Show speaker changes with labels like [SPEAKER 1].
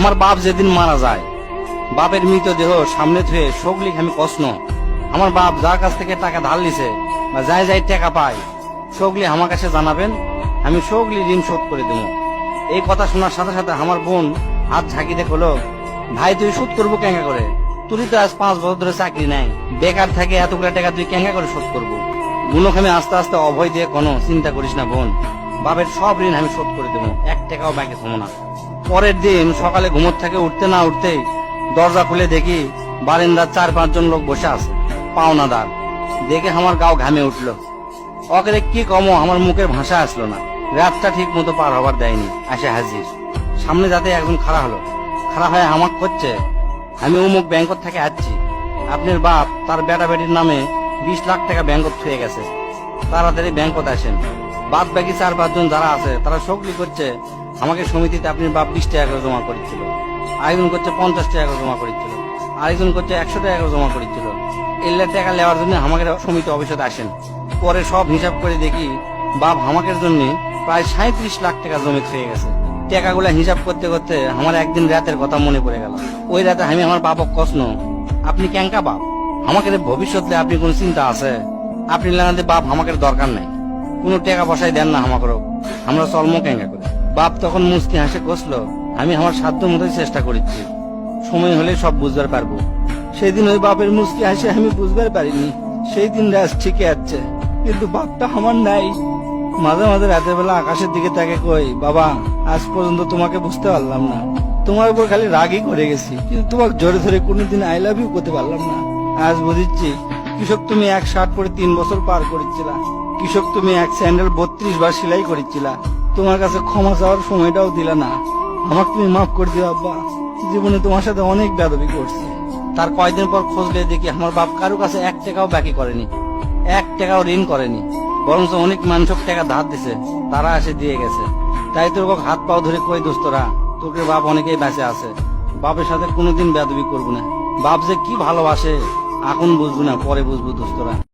[SPEAKER 1] আমার বাপ যেদিন মারা যায়, বাপের মৃতদেহ সামনে ধুয়ে সগলিক আমি কষ্ণ আমার বাপ যার কাছ থেকে টাকা ধার লিছে বা যাই যাই টাকা পায় সগলি আমার কাছে জানাবেন? আমি সগলি ঋণ শোধ করে দেব। এই কথা শোনার সাথে সাথে আমার বোন হাত ঝাঁকি দেখল ভাই, তুই শোধ করব কেঙ্গা করে? তুই তো আজ পাঁচ বছর ধরে চাকরি নাই। বেকার থাকে এতগুলো টাকা তুই কেঙ্গা করে শোধ করব? গুণক আমি আস্তে আস্তে অভয় দিয়ে কোনো চিন্তা করিস না বোন। বাপের সব ঋণ আমি শোধ করে দেবো। এক টাকাও ব্যাংকে থমো না। পরের দিন সকালে ঘুমোর থেকে উঠতে না উঠতেই দরজা খুলে দেখি বারিন্দার চার পাঁচজন লোক বসে আছে, পাওনাদার। দেখে আমার গাও ঘামে উঠল। অকেরে কি কমো, আমার মুখের ভাষা আসলো না। রাতটা ঠিক মতো পার হবার দেয়নি, আসে হাজির। সামনে যাতে একজন খাড়া হলো। খাড়া হয়ে আমাক করছে, আমি অমুক ব্যাংকত থেকে আসছি। আপনার বাপ তার বেটা বেটির নামে বিশ লাখ টাকা ব্যাংকত থুয়ে গেছে। তাড়াতাড়ি ব্যাংকত আসেন। বাদ বাকি চার পাঁচজন যারা আছে, তারা সকলি করছে, আমাকে সমিতিতে আপনি বাপ বিশ টাকা করে জমা করেছিল। আরেকজন করছে পঞ্চাশ টাকা করে জমা করেছিল। আরেকজন করছে একশো টাকা করে জমা করেছিল। এলে টাকা নেওয়ার জন্য আমাকে সমিতি অফিসে আসেন। পরে সব হিসাব করে দেখি, বাপ আমাকের জন্য প্রায় সাঁত্রিশ লাখ টাকা জমি খেয়ে গেছে। টাকাগুলা হিসাব করতে করতে আমার একদিন রাতের কথা মনে পড়ে গেল। ওই রাতে আমি আমার বাপক কষ্ণ আপনি ক্যাঙ্কা বাপ? আমাকে ভবিষ্যতে আপনি কোন চিন্তা আছে? আপনি বাপ আমাকে দরকার নাই। কোনো টাকা পয়সায় দেন না আমাকেও আমরা চলমো ক্যাঙ্কা করে? বাপ তখন মুস্তি হাসে কষলো আমি আমার সাধ্য মতোই চেষ্টা করেছি সময় হলে সব বুঝবার পারব। সেদিন ওই বাপের মুস্কি হাসে, আমি বুঝবার পারিনি। সেই দিন রাজ ঠিকই আছে, কিন্তু বাপটা আমার নাই। মাঝে মাঝে রাতের বেলা আকাশের দিকে তাকে কই, বাবা, আজ পর্যন্ত তোমাকে বুঝতে পারলাম না। তোমার উপর খালি রাগই করে গেছি, কিন্তু তোমাকে জোরে ধরে কোনোদিন আই লাভ ইউ করতে পারলাম না। আজ বুঝিচ্ছি, কৃষক তুমি এক শার্ট পরে তিন বছর পার করেছিলা। কৃষক, তুমি এক স্যান্ডেল বত্রিশ বার সেলাই করেছিলা। তোমার কাছে ক্ষমা চাওয়ার সময়টাও দিলা না। আমাকে তুমি মাফ করে দিও, আব্বা। জীবনে তোমার সাথে অনেক বেদবি করছি। তার কয়েকদিন পর খোঁজ খোঁজলে দেখি আমার বাপ কারও কাছে এক টাকাও বাকি করেনি। এক টাকাও ঋণ করেনি। বরঞ্চ অনেক মানুষক টাকা ধার দিছে। তারা এসে দিয়ে গেছে। তাই তোর হাত পাও ধরে কই দোস্তরা, তোকে বাপ অনেকেই বেঁচে আছে। বাপের সাথে কোনোদিন বেদবি করব না। বাপ যে কি ভালোবাসে, এখন বুঝব না, পরে বুঝব দোস্তরা।